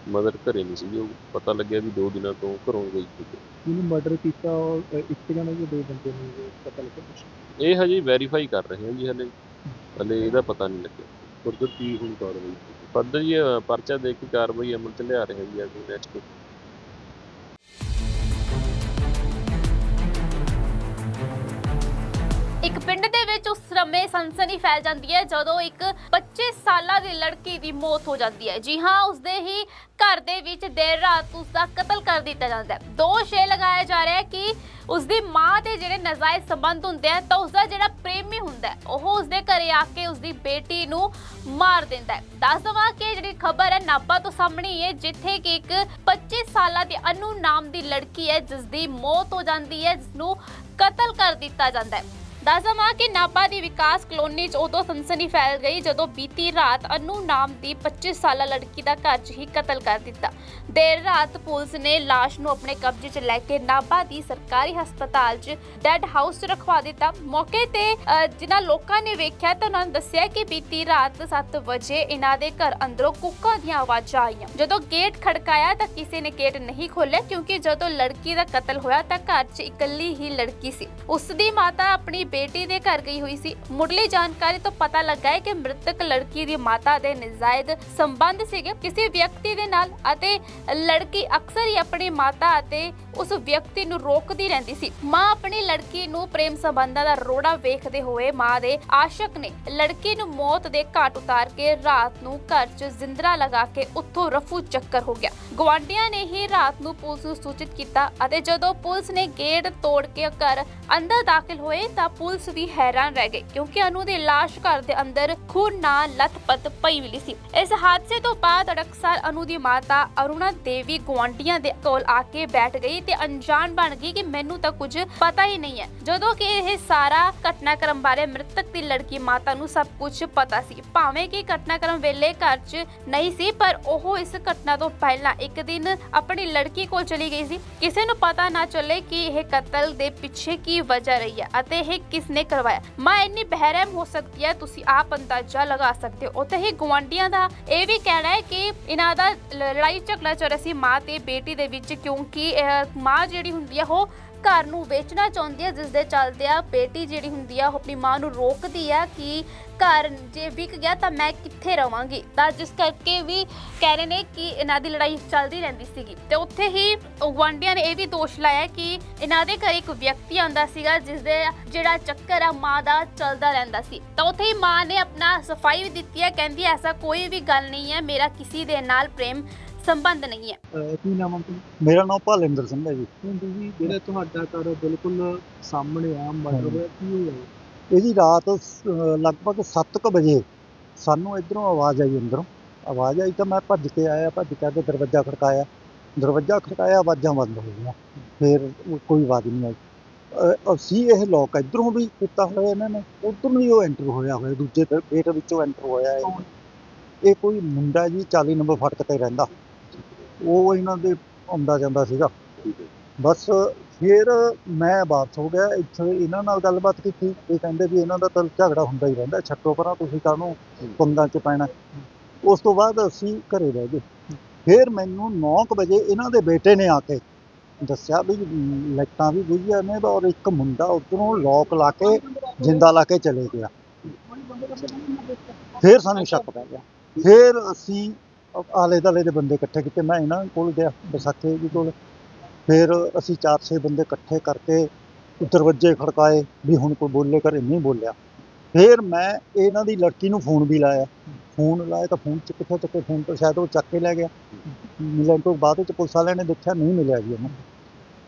ਮਦਰ ਘਰੇ ਨਹੀਂ ਸੀਗੀ ਉਹ ਪਤਾ ਲੱਗਿਆ ਵੀ ਦੋ ਦਿਨਾਂ ਤੋਂ ਘਰੋਂ ਗਈ ਸੀ। ਜਿਹਨੇ ਮਰਡਰ ਕੀਤਾ ਉਹ ਇੱਕ ਜਣਾ ਜਾਂ ਦੋ ਬੰਦੇ ਨੇ ਪਤਾ ਲੱਗਾ ਕੁਛ? ਇਹ ਹਜੇ ਵੈਰੀਫਾਈ ਕਰ ਰਹੇ ਹਾਂ ਜੀ ਹਲੇ। ਹਲੇ ਇਹਦਾ ਪਤਾ ਨਹੀਂ ਲੱਗਿਆ। ਫਰਦਰ ਕੀ ਹੁਣ ਕਾਰਵਾਈ। ਫਰਦਰ ਜੀ ਪਰਚਾ ਦੇ ਕੇ ਕਾਰਵਾਈ ਅਮਲ ਚ ਲਿਆ ਰਹੇ ਹਾਂ ਸਮੇਂ ਸਨਸਨੀ ਫੈਲ ਜਾਂਦੀ ਹੈ ਜਦੋਂ ਇੱਕ 25 ਸਾਲਾਂ ਦੀ ਲੜਕੀ ਦੀ ਮੌਤ ਹੋ ਜਾਂਦੀ ਹੈ। ਜੀ ਹਾਂ, ਉਸਦੇ ਹੀ ਘਰ ਦੇ ਵਿੱਚ ਦੇਰ ਰਾਤ ਉਸ ਕਤਲ ਕਰ ਦਿੱਤਾ ਜਾਂਦਾ ਹੈ। ਦੋਸ਼ ਇਹ ਲਗਾਇਆ ਜਾ ਰਿਹਾ ਹੈ ਕਿ ਉਸਦੀ ਮਾਂ ਦੇ ਜਿਹੜੇ ਨਾਜਾਇਜ਼ ਸੰਬੰਧ ਹੁੰਦੇ ਆ, ਤਾਂ ਉਸਦਾ ਜਿਹੜਾ ਪ੍ਰੇਮੀ ਹੁੰਦਾ ਹੈ, ਉਹ ਉਸਦੇ ਘਰੇ ਆ ਕੇ ਉਸਦੀ ਬੇਟੀ ਨੂੰ ਮਾਰ ਦਿੰਦਾ ਹੈ। ਦੱਸ ਦਵਾਂ ਕਿ ਜਿਹੜੀ ਖਬਰ ਹੈ ਨਾਭਾ ਤੋਂ ਸਾਹਮਣੇ ਹੀ ਹੈ, ਜਿੱਥੇ ਕਿ ਇੱਕ 25 ਸਾਲਾਂ ਦੀ ਅਨੂ ਨਾਮ ਦੀ ਲੜਕੀ ਹੈ ਜਿਸ ਦੀ ਮੌਤ ਹੋ ਜਾਂਦੀ ਹੈ ਜਿਸ ਨੂੰ ਕਤਲ ਕਰ ਦਿੱਤਾ ਜਾਂਦਾ ਹੈ। ਦੱਸਦਾ ਦਵਾਂ ਕਿ ਨਾਭਾ ਦੀ ਵਿਕਾਸ ਕਲੋਨੀ 'ਚ ਉਦੋਂ ਸਨਸਨੀ ਫੈਲ ਗਈ ਜਦੋਂ ਬੀਤੀ ਰਾਤ ਅਨੂ ਨਾਮ ਦੀ 25 ਸਾਲਾ ਲੜਕੀ ਦਾ ਘਰ 'ਚ ਹੀ ਕਤਲ ਕਰ ਦਿੱਤਾ। ਦੇਰ ਰਾਤ ਪੁਲਿਸ ਨੇ ਲਾਸ਼ ਨੂੰ ਆਪਣੇ ਕਬਜ਼ੇ 'ਚ ਲੈ ਕੇ ਨਾਭਾ ਦੀ ਸਰਕਾਰੀ ਹਸਪਤਾਲ 'ਚ ਡੈੱਡ ਹਾਊਸ 'ਚ ਰਖਵਾ ਦਿੱਤਾ। ਮੌਕੇ ਤੇ ਜਿਨ੍ਹਾਂ ਲੋਕਾਂ ਨੇ ਵੇਖਿਆ ਤਾਂ ਉਹਨਾਂ ਨੇ ਦੱਸਿਆ ਕਿ ਬੀਤੀ ਰਾਤ 7 ਵਜੇ ਇਹਨਾਂ ਦੇ ਘਰ ਅੰਦਰੋਂ ਕੁੱਕਾਂ ਦੀਆਂ ਆਵਾਜ਼ਾਂ ਆਈਆਂ। ਜਦੋਂ ਗੇਟ ਖੜਕਾਇਆ ਤਾਂ ਕਿਸੇ ਨੇ ਗੇਟ ਨਹੀਂ ਖੋਲ੍ਹਿਆ ਕਿਉਂਕਿ ਜਦੋਂ ਲੜਕੀ ਦਾ ਕਤਲ ਹੋਇਆ ਤਾਂ ਘਰ 'ਚ ਇਕੱਲੀ ਹੀ ਲੜਕੀ ਸੀ। ਉਸ ਦੀ ਮਾਤਾ ਆਪਣੀ ਬੇਟੀ ਦੇ ਘਰ ਗਈ ਹੋਈ ਸੀ। ਮੁੱਢਲੀ ਜਾਣਕਾਰੀ ਤੋਂ ਪਤਾ ਲੱਗਾ ਹੈ ਕਿ ਮ੍ਰਿਤਕ ਲੜਕੀ ਦੀ ਮਾਤਾ ਦੇ ਨਜਾਇਜ਼ ਸੰਬੰਧ ਸੀਗੇ। ਕਿਸੇ ਵਿਅਕਤੀ ਦੇ ਨਾਲ ਅਤੇ ਲੜਕੀ ਅਕਸਰ ਹੀ ਆਪਣੀ ਮਾਤਾ ਅਤੇ ਉਸ ਵਿਅਕਤੀ ਨੂੰ ਰੋਕਦੀ ਰਹਿੰਦੀ ਸੀ। ਮਾਂ ਆਪਣੀ ਲੜਕੀ ਨੂੰ ਪ੍ਰੇਮ ਸੰਬੰਧਾਂ ਦਾ ਰੋੜਾ ਵੇਖਦੇ ਹੋਏ ਮਾਂ ਦੇ ਆਸ਼ਕ ਨੇ ਲੜਕੀ ਨੂੰ ਮੌਤ ਦੇ ਘਾਟ ਉਤਾਰ ਕੇ ਰਾਤ ਨੂੰ ਘਰ 'ਚ ਜ਼ਿੰਦਰਾ ਲਗਾ ਕੇ ਉੱਥੋਂ ਰਫੂ ਚੱਕਰ ਹੋ ਗਿਆ। ਗਵਾਂਡੀਆਂ ਨੇ ਹੀ ਰਾਤ ਨੂੰ ਪੁਲਿਸ ਨੂੰ ਸੂਚਿਤ ਕੀਤਾ ਅਤੇ ਜਦੋਂ ਪੁਲਿਸ ਨੇ ਗੇਟ ਤੋੜ ਕੇ ਘਰ ਅੰਦਰ ਦਾਖਲ ਹੋਏ ਤਾਂ ਪੁਲਿਸ ਵੀ ਹੈਰਾਨ ਰਹਿ ਗਈ ਕਿਉਂਕਿ ਅਨੂ ਦੀ ਲਾਸ਼ ਘਰ ਦੇ ਅੰਦਰ ਖੂਨ ਨਾਲ ਲੱਥਪੱਥ ਪਈ ਮਿਲੀ ਸੀ। ਇਸ ਹਾਦਸੇ ਤੋਂ ਬਾਅਦ ਅੜਕਸਾਰ ਅਨੂ ਦੀ ਮਾਤਾ ਅਰੁਣਾ ਦੇਵੀ ਗਵਾਂਡੀਆਂ ਦੇ ਕੋਲ ਆ ਕੇ ਬੈਠ ਗਈ ਤੇ ਅਣਜਾਣ ਬਣ ਗਈ ਕਿ ਮੈਨੂੰ ਤਾਂ ਕੁਝ ਪਤਾ ਹੀ ਨਹੀਂ ਹੈ। ਜਦੋਂ ਕਿ ਇਹ ਸਾਰਾ ਘਟਨਾਕ੍ਰਮ ਬਾਰੇ ਮ੍ਰਿਤਕ ਦੀ ਲੜਕੀ ਮਾਤਾ ਨੂੰ ਸਭ ਕੁਝ ਪਤਾ ਸੀ। ਭਾਵੇਂ ਕਿ ਘਟਨਾਕ੍ਰਮ ਵੇਲੇ ਘਰ 'ਚ ਨਹੀਂ ਸੀ ਪਰ ਉਹ ਇਸ ਘਟਨਾ ਤੋਂ ਪਹਿਲਾਂ ਇੱਕ ਦਿਨ ਆਪਣੀ ਲੜਕੀ ਕੋਲ ਚਲੀ ਗਈ ਸੀ। ਕਿਸੇ ਨੂੰ ਪਤਾ ਨਾ ਚੱਲੇ ਕਿ ਇਹ ਕਤਲ ਦੇ ਪਿੱਛੇ ਕੀ ਵਜ੍ਹਾ ਰਹੀ ਹੈ ਅਤੇ ਇਹ ਕਿਸ ਨੇ ਕਰਵਾਇਆ। ਮਾਂ ਇੰਨੀ ਬਹਿਰਮ ਹੋ ਸਕਦੀ ਹੈ ਤੁਸੀਂ ਆਪ ਅੰਦਾਜ਼ਾ ਲਗਾ ਸਕਦੇ ਹੋ। ਉੱਥੇ ਹੀ ਗਵਾਂਡੀਆਂ ਦਾ ਇਹ ਵੀ ਕਹਿਣਾ ਹੈ ਕਿ ਇਹਨਾਂ ਦਾ ਲੜਾਈ ਝਗੜਾ ਚੱਲ ਰਿਹਾ ਸੀ। ਮਾਂ ਤੇ ਬੇਟੀ ਦੇ ਵਿੱਚ ਕਿਉਂਕਿ ਅਹ, ਮਾਂ ਜਿਹੜੀ ਹੁੰਦੀ ਹੈ ਉਹ ਘਰ ਨੂੰ ਵੇਚਣਾ ਚਾਹੁੰਦੀ ਹੈ ਜਿਸ ਦੇ ਚੱਲਦੇ ਆ ਬੇਟੀ ਜਿਹੜੀ ਹੁੰਦੀ ਆ, ਉਹ ਆਪਣੀ ਮਾਂ ਨੂੰ ਰੋਕਦੀ ਆ ਕਿ ਘਰ ਜੇ ਵਿਕ ਗਿਆ ਤਾਂ ਮੈਂ ਕਿੱਥੇ ਰਵਾਂਗੀ। ਤਾਂ ਜਿਸ ਕਰਕੇ ਵੀ ਕਹਿ ਰਹੇ ਨੇ ਕਿ ਇਹਨਾਂ ਦੀ ਲੜਾਈ ਚੱਲਦੀ ਰਹਿੰਦੀ ਸੀਗੀ। ਤੇ ਉੱਥੇ ਹੀ ਗਵਾਂਡੀਆਂ ਨੇ ਇਹ ਵੀ ਦੋਸ਼ ਲਾਇਆ ਕਿ ਇਹਨਾਂ ਦੇ ਘਰ ਇੱਕ ਵਿਅਕਤੀ ਆਉਂਦਾ ਸੀਗਾ ਜਿਸ ਦੇ ਜਿਹੜਾ ਚੱਕਰ ਆ ਮਾਂ ਦਾ ਚੱਲਦਾ ਰਹਿੰਦਾ ਸੀ। ਤਾਂ ਉੱਥੇ ਹੀ ਮਾਂ ਨੇ ਆਪਣਾ ਸਫ਼ਾਈ ਵੀ ਦਿੱਤੀ ਹੈ ਕਹਿੰਦੀ ਐਸਾ ਕੋਈ ਵੀ ਗੱਲ ਨਹੀਂ ਹੈ, ਮੇਰਾ ਕਿਸੇ ਦੇ ਨਾਲ ਪ੍ਰੇਮ ਸੰਬੰਧ ਨਹੀਂ ਹੈ। ਅਹ ਕੀ ਨਾਮ ਆ? ਮੇਰਾ ਨਾਮ ਭਾਲਿੰਦਰ ਸਿੰਘ ਹੈ ਜੀ। ਹੁਣ ਤੁਸੀਂ ਜਿਹੜਾ ਤੁਹਾਡਾ ਘਰ ਬਿਲਕੁਲ ਸਾਹਮਣੇ ਆ ਹੋਇਆ ਕੀ ਹੋਇਆ? ਇਹਦੀ ਰਾਤ ਸ- ਲਗਭਗ 7:00 ਵਜੇ ਸਾਨੂੰ ਇਧਰੋਂ ਆਵਾਜ਼ ਆਈ ਅੰਦਰੋਂ। ਆਵਾਜ਼ ਆਈ ਤਾਂ ਮੈਂ ਭੱਜ ਕੇ ਆਇਆ ਭੱਜ ਕੇ ਆ ਕੇ ਦਰਵਾਜ਼ਾ ਖੜਕਾਇਆ। ਦਰਵਾਜ਼ਾ ਖੜਕਾਇਆ ਆਵਾਜ਼ਾਂ ਬੰਦ ਹੋ ਗਈਆਂ। ਫਿਰ ਉਹ ਕੋਈ ਆਵਾਜ਼ ਨਹੀਂ ਆਈ। ਅ- ਅਸੀਂ ਇਹ ਲੋਕ ਇਧਰੋਂ ਵੀ ਕੀਤਾ ਹੋਇਆ ਇਹਨਾਂ ਨੇ ਉਧਰੋਂ ਵੀ ਉਹ ਐਂਟਰ ਹੋਇਆ ਹੋਇਆ। ਦੂਜੇ ਤੇ ਗੇਟ ਵਿੱਚੋਂ ਐਂਟਰ ਹੋਇਆ ਇਹ। ਇਹ ਕੋਈ ਮੁੰਡਾ ਜੀ 40 ਨੰਬਰ ਫਟਕ ਤੇ ਰਹਿੰਦਾ। ਉਹ ਇਹਨਾਂ ਦੇ ਆਉਂਦਾ ਜਾਂਦਾ ਸੀਗਾ। ਠੀਕ ਹੈ ਬਸ ਫਿਰ ਮੈਂ ਵਾਪਸ ਹੋ ਗਿਆ। ਇੱਥੇ ਇਹਨਾਂ ਨਾਲ ਗੱਲਬਾਤ ਕੀਤੀ। ਇਹ ਕਹਿੰਦੇ ਵੀ ਇਹਨਾਂ ਦਾ ਤਾਂ ਝਗੜਾ ਹੁੰਦਾ ਹੀ ਰਹਿੰਦਾ। ਛੱਡੋ ਪਰਾਂ ਤੁਸੀਂ ਕਾਹਨੂੰ ਪੰਗਾਂ 'ਚ ਪੈਣਾ। ਉਸ ਤੋਂ ਬਾਅਦ ਅਸੀਂ ਘਰੇ ਰਹਿ ਗਏ। ਫਿਰ ਮੈਨੂੰ 9:00 ਵਜੇ ਇਹਨਾਂ ਦੇ ਬੇਟੇ ਨੇ ਆ ਕੇ ਦੱਸਿਆ ਵੀ ਲਾਈਟਾਂ ਵੀ ਬੁਝੀਆਂ ਨੇ ਔਰ ਇੱਕ ਮੁੰਡਾ ਉਧਰੋਂ ਲੋਕ ਲਾ ਕੇ ਜਿੰਦਾ ਲਾ ਕੇ ਚਲੇ ਗਿਆ। ਫਿਰ ਸਾਨੂੰ ਸ਼ੱਕ ਪੈ ਗਿਆ। ਫਿਰ ਅਸੀਂ ਆਲੇ ਦਾਲੇ ਦੇ ਬੰਦੇ ਇਕੱਠੇ ਕੀਤੇ, ਮੈਂ ਇਹਨਾਂ ਕੋਲ ਗਿਆ, ਵਿਸਾਖੇ ਜੀ ਕੋਲ। ਫਿਰ ਅਸੀਂ ਚਾਰ ਛੇ ਬੰਦੇ ਇਕੱਠੇ ਕਰਕੇ ਦਰਵਾਜ਼ੇ ਖੜਕਾਏ ਵੀ ਹੁਣ ਕੋਈ ਬੋਲੇ ਘਰੇ ਨਹੀਂ ਬੋਲਿਆ। ਫਿਰ ਮੈਂ ਇਹਨਾਂ ਦੀ ਲੜਕੀ ਨੂੰ ਫੋਨ ਵੀ ਲਾਇਆ। ਫੋਨ ਲਾਇਆ ਤਾਂ ਫੋਨ ਚ ਕਿੱਥੋਂ ਚੱਕੇ, ਫੋਨ ਤੋਂ ਸ਼ਾਇਦ ਉਹ ਚੱਕ ਕੇ ਲੈ ਗਿਆ। ਮਿਲਣ ਤੋਂ ਬਾਅਦ ਵਿੱਚ ਪੁਲਿਸ ਵਾਲਿਆਂ ਨੇ ਦੇਖਿਆ ਨਹੀਂ ਮਿਲਿਆ ਜੀ ਉਹਨੂੰ।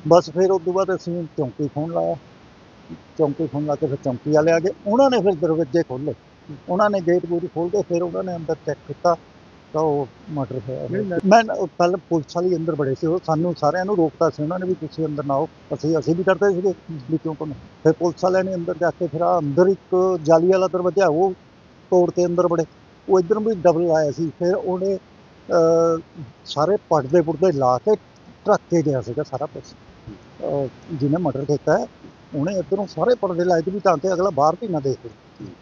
ਬਸ ਫਿਰ ਉਸ ਤੋਂ ਬਾਅਦ ਅਸੀਂ ਚੌਂਕੀ ਫੋਨ ਲਾਇਆ। ਚੌਂਕੀ ਫੋਨ ਲਾ ਕੇ ਫਿਰ ਚੌਂਕੀ ਵਾਲੇ ਆ ਗਏ। ਉਹਨਾਂ ਨੇ ਫਿਰ ਦਰਵਾਜ਼ੇ ਖੋਲ੍ਹੇ। ਉਹਨਾਂ ਨੇ ਗੇਟ ਗੂਟ ਖੋਲ੍ਹ ਕੇ ਫਿਰ ਉਹਨਾਂ ਨੇ ਅੰਦਰ ਚੈੱਕ ਕੀਤਾ। ਤਾਂ ਉਹ ਮਰਡਰ ਹੋਇਆ ਮੈਂ ਕੱਲ ਪੁਲਿਸ ਵਾਲੀ ਅੰਦਰ ਬੜੇ ਸੀ ਉਹ ਸਾਨੂੰ ਸਾਰਿਆਂ ਨੂੰ ਰੋਕਤਾ ਸੀ ਉਹਨਾਂ ਨੇ ਵੀ ਤੁਸੀਂ ਅੰਦਰ ਨਾ ਆਓ। ਅਸੀਂ ਅਸੀਂ ਵੀ ਡਰਦੇ ਸੀਗੇ ਵੀ ਕਿਉਂ ਕਰਨਾ ਫਿਰ ਪੁਲਿਸ ਵਾਲਿਆਂ ਨੇ ਅੰਦਰ ਜਾ ਕੇ ਫਿਰ ਆਹ ਅੰਦਰ ਇੱਕ ਜਾਲੀ ਵਾਲਾ ਦਰਵਾਜ਼ਾ ਉਹ ਤੋੜ ਕੇ ਅੰਦਰ ਬੜੇ ਉਹ ਇੱਧਰ ਵੀ ਡਬਲ ਆਇਆ ਸੀ। ਫਿਰ ਉਹਨੇ ਸਾਰੇ ਪਰਦੇ ਪੁਰਦੇ ਲਾ ਕੇ ਢੱਕ ਕੇ ਗਿਆ ਸੀਗਾ ਸਾਰਾ ਕੁਝ ਜਿਹਨੇ ਮਰਡਰ ਕੀਤਾ ਉਹਨੇ ਇੱਧਰੋਂ ਸਾਰੇ ਪਰਦੇ ਲਾਏ ਤੇ ਵੀ ਤਾਂ ਕਿ ਅਗਲਾ ਬਾਹਰ ਵੀ ਨਾ ਦੇਖ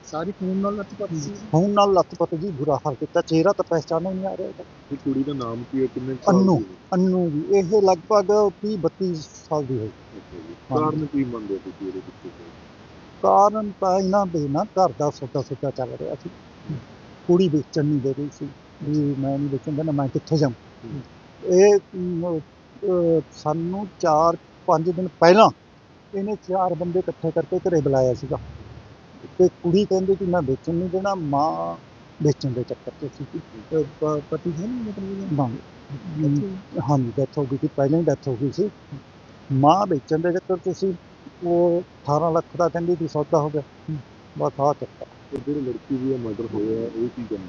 ਸਾਰੀ ਖੂਨ ਨਾਲ ਲੱਤ ਸੀ ਹੁਣ ਨਾਲ ਲੱਤ ਜੀ ਬੁਰਾ ਹਾਲ ਕੀਤਾ ਚਿਹਰਾ ਤਾਂ ਪਹਿਚਾਨੋ ਨਹੀਂ ਆ ਰਿਹਾ ਇਹਦਾ। ਇਹ ਕੁੜੀ ਦਾ ਨਾਮ ਕੀ ਹੈ ਕਿੰਨੇ ਸਾਲ ਅੰਨੂ। ਦੀ ਹੈ? ਅੰਨੂ ਜੀ ਇਹ ਲਗਭਗ 30 32 ਸਾਲ ਦੀ ਹੋਈ ਅੱਛਾ ਜੀ। ਕਾਰਨ ਕੀ ਮੰਨਦੇ ਹੋ ਤੁਸੀਂ ਇਹਦੇ ਪਿੱਛੇ? ਕਾਰਨ ਤਾਂ ਇਹਨਾਂ ਦੇ ਨਾ ਘਰ ਦਾ ਸੌਦਾ ਸੌਦਾ ਚੱਲ ਰਿਹਾ ਸੀ ਕੁੜੀ ਵੇਚਣ ਨਹੀਂ ਦੇ ਰਹੀ ਸੀ ਵੀ ਮੈਂ ਨਹੀਂ ਵੇਚਣ ਦੇਣਾ ਮੈਂ ਕਿੱਥੇ ਜਾਵਾਂ ਇਹ ਮ, ਅਹ, ਸਾਨੂੰ 4 5 ਦਿਨ ਪਹਿਲਾਂ ਇਹਨੇ ਚਾਰ ਬੰਦੇ ਇਕੱਠੇ ਕਰਕੇ ਘਰੇ ਬੁਲਾਇਆ ਸੀਗਾ ਤੇ ਕੁੜੀ ਕਹਿੰਦੀ ਕਿ ਮੈਂ ਵੇਚਣ ਨਹੀਂ ਦੇਣਾ ਮਾਂ ਵੇਚਣ ਦੇ ਚੱਕਰ 'ਚ ਸੀ ਤੇ ਪ- ਪਤੀ ਹੈ ਨਹੀਂ ਮਤਲਬ ਨਾ ਹਾਂਜੀ ਡੈਥ ਹੋ ਗਈ ਸੀ ਪਹਿਲਾਂ ਹੀ ਡੈਥ ਹੋ ਗਈ ਸੀ। ਮਾਂ ਵੇਚਣ ਦੇ ਚੱਕਰ 'ਚ ਸੀ ਉਹ 18 ਲੱਖ ਦਾ ਕਹਿੰਦੀ ਸੀ ਸੌਦਾ ਹੋ ਗਿਆ। ਬਸ ਆ ਚੱਕਰ। ਤੇ ਜਿਹੜੀ ਲੜਕੀ ਦੀ ਮਰਡਰ ਹੋਇਆ ਇਹ ਕੀ ਗੱਲ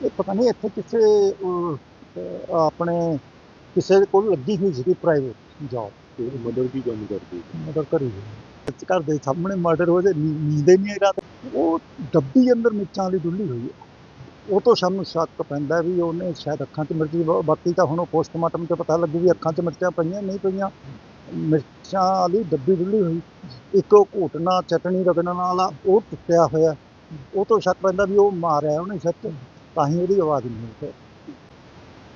ਇਹ ਪਤਾ ਨਹੀਂ ਇੱਥੇ ਕਿਸੇ ਅਹ, ਅਹ, ਆਪਣੇ ਕਿਸੇ ਦੇ ਕੋਲ ਲੱਗੀ ਹੋਈ ਸੀ ਪ੍ਰਾਈਵੇਟ ਜੌਬ ਤੇ ਮਦਰ ਕੀ ਕੰਮ ਕਰਦੀ? ਮਦਰ ਘਰੀ ਹੋਈ। ਘਰ ਦੇ ਸਾਹਮਣੇ ਮਰਡਰ ਹੋ ਜੇ ਨੀਂਦ ਹੀ ਨਹੀਂ ਰਾਤ ਉਹ ਡੱਬੀ ਅੰਦਰ ਮਿਰਚਾਂ ਵਾਲੀ ਡੁੱਲੀ ਹੋਈ ਹੈ। ਉਹ ਤੋਂ ਸਾਨੂੰ ਸ਼ੱਕ ਪੈਂਦਾ ਵੀ ਉਹਨੇ ਸ਼ਾਇਦ ਅੱਖਾਂ 'ਚ ਮਿਰਚੀ ਬਾਕੀ ਤਾਂ ਹੁਣ ਪੋਸਟਮਾਰਟਮ ਤੇ ਪਤਾ ਲੱਗੂ ਵੀ ਅੱਖਾਂ 'ਚ ਮਿਰਚਾਂ ਪਈਆਂ ਨਹੀਂ ਪਈਆਂ। ਮਿਰਚਾਂ ਵਾਲੀ ਡੱਬੀ ਡੁੱਲੀ ਹੋਈ। ਇੱਕ ਉਹ ਘੋਟਣਾ, ਚਟਣੀ, ਰਗੜਨ ਵਾਲਾ ਉਹ ਟੁੱਟਿਆ ਹੋਇਆ। ਉਹ ਤੋਂ ਸ਼ੱਕ ਪੈਂਦਾ ਵੀ ਉਹ ਮਾਰਿਆ ਉਹਨੇ ਸੱਚ ਤਾਂ ਹੀ ਉਹਦੀ ਆਵਾਜ਼ ਨਹੀਂ ਹੋਈ ਫਿਰ।